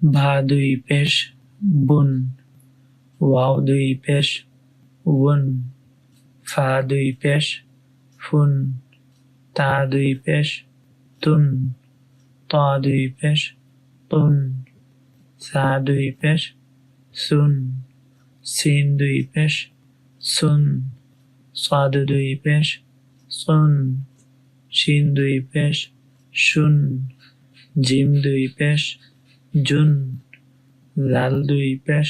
ভা দুই পেশ বুন ওয়াও দুই পেশ উন ফা দুই পেশ ফুন তা দুই পেশ তুন ত দুই পেশ তুন সা দুই পেশ সুন সিন দুই পেশ সুন সাদ দুই পেশ সুন শিন দুই পেশ শুন জিম দুই পেশ জুন লাল দুই পেশ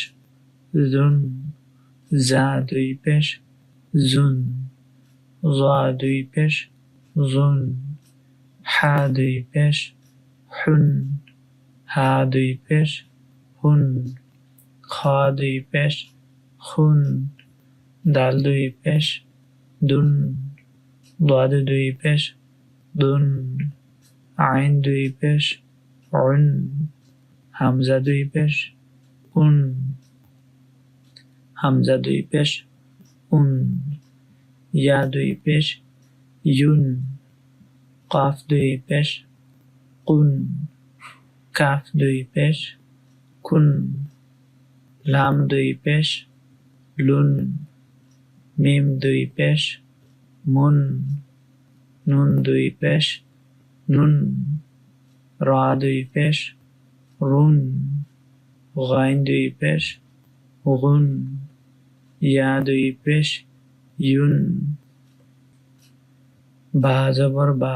জুন জা দুই পেশ জুন রা দুই পেশ জুন হা দুই পেশ হুন হা দুই পেশ হুন খ দুই পেশ খুন দাল দুই পেশ দুন ضاد দুই পেশ দুন আইন দুই পেশ উন হামজা দুই পেশ, উন। হামজা দুই পেশ, উন। ইয়া দুই পেশ, ইউন। কাফ দুই পেশ, কুন। কাফ দুই পেশ, কুন। লাম দুই পেশ, লুন। মিম দুই পেশ, মুন। নুন দুই পেশ, নুন। রা দুই পেশ রুন গাইন দুই পেশ গুন ইয়া দুই পেশ ইউন বা জবর বা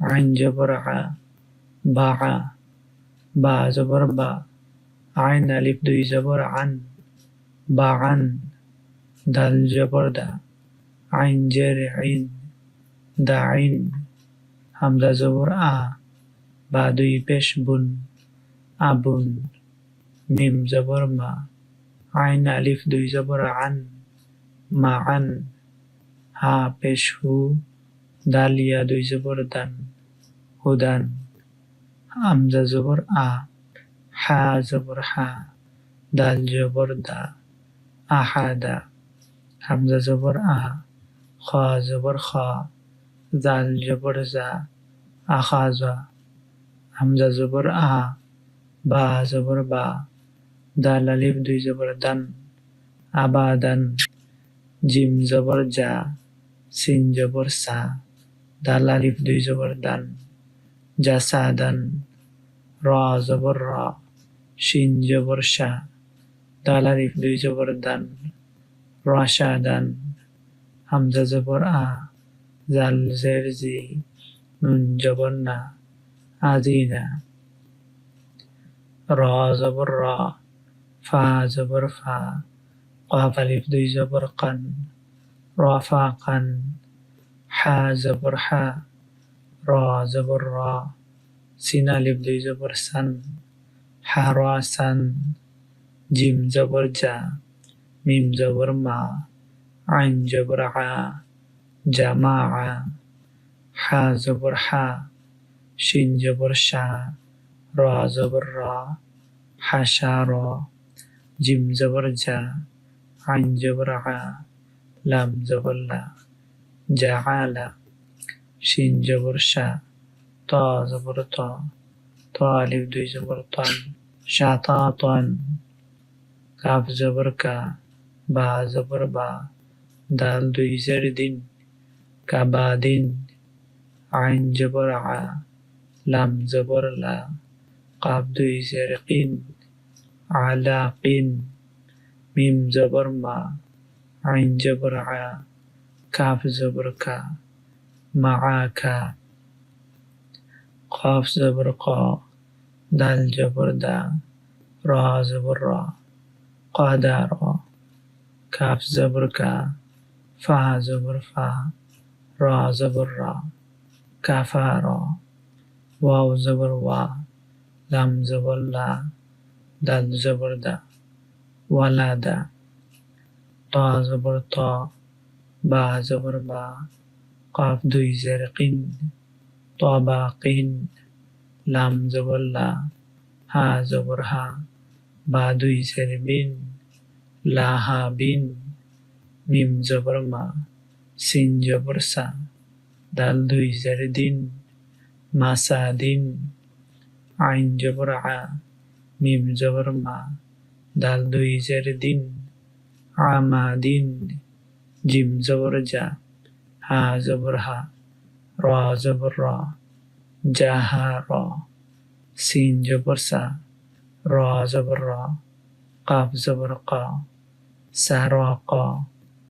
আইন জবর আ বা আ বা জবর বা আইন আলিফ দুই জবর আন বা আন দাল জবর দা আইন জের আইন দা আইন হামজা জবর আ বা দুই পেশ বুন আবুন মিম জবর মা আইন আলিফ দুই জবর আন মা আন হা পেশ হু দালিয়া দুই জবর দান হুদান হামজা জবর আ হা জবর হা দাল জবর দা আহাদা হামজা জবর আ খ জবর খ জাল জবর জা আখাজা হামজা জবর আ বা জবর বা দাল আলিফ দুই জবর দান আবাদান জিম জবর জা সিন জবর সা দাল আলিফ দুই জবর দান জাসাদান রা জবর রা, শিন জবর শা দাল আলিফ দুই জবর দান রাশাদান হামজা জবর আ, জাল জের জি, নুন জবর না আদিনা রা জবর রা ফা জবর ফা قاف ألف দুই জবর কান রাফাকান হা জবর হা রা জবর রা সিন আলিফ দুই জবর সান হারাসান জিম জবর জা মিম জবর মা আইন জবর আ জামা হা জবর হা শিন জবর শা রা জবর রা হাসা র জিম জবর জা আইন জবর আ লাম জবর লা জাআলা শিন জবর শা ত জবর ত ত আলিফ দুই জবর তান শাতাতান কাফ জবর কা বা জবর বা দাল দুই জের দিন কাবাদিন আইন জবর আ লাম জবর লা قابدوي دوي علاقين ميم زبر ما عين جبر ع كاف زبر كا معاكا قاف زبر قا دال جبر دا را زبر را قادارا كاف زبر كا فا زبر فا را زبر را كافارا واو زبر واو لام زبر لا دال زبر دا ولا دا طا زبر طا با زبر با قاف দুই زرقين طباقين লাম জবর লা হা জবর হা বা দুই বিন লা হা বিন মিম জবর মা সিন জবর সা দাল দুই জের দিন মাসা দিন আইন জবর আ, মিম জবর মা, দাল দুই জের দিন আমা দিন, জিম জবর যা হা জবর হা, র জবর র জাহা র, সিন জবর সা, র জবর র, কাফ জবর ক, সা র ক।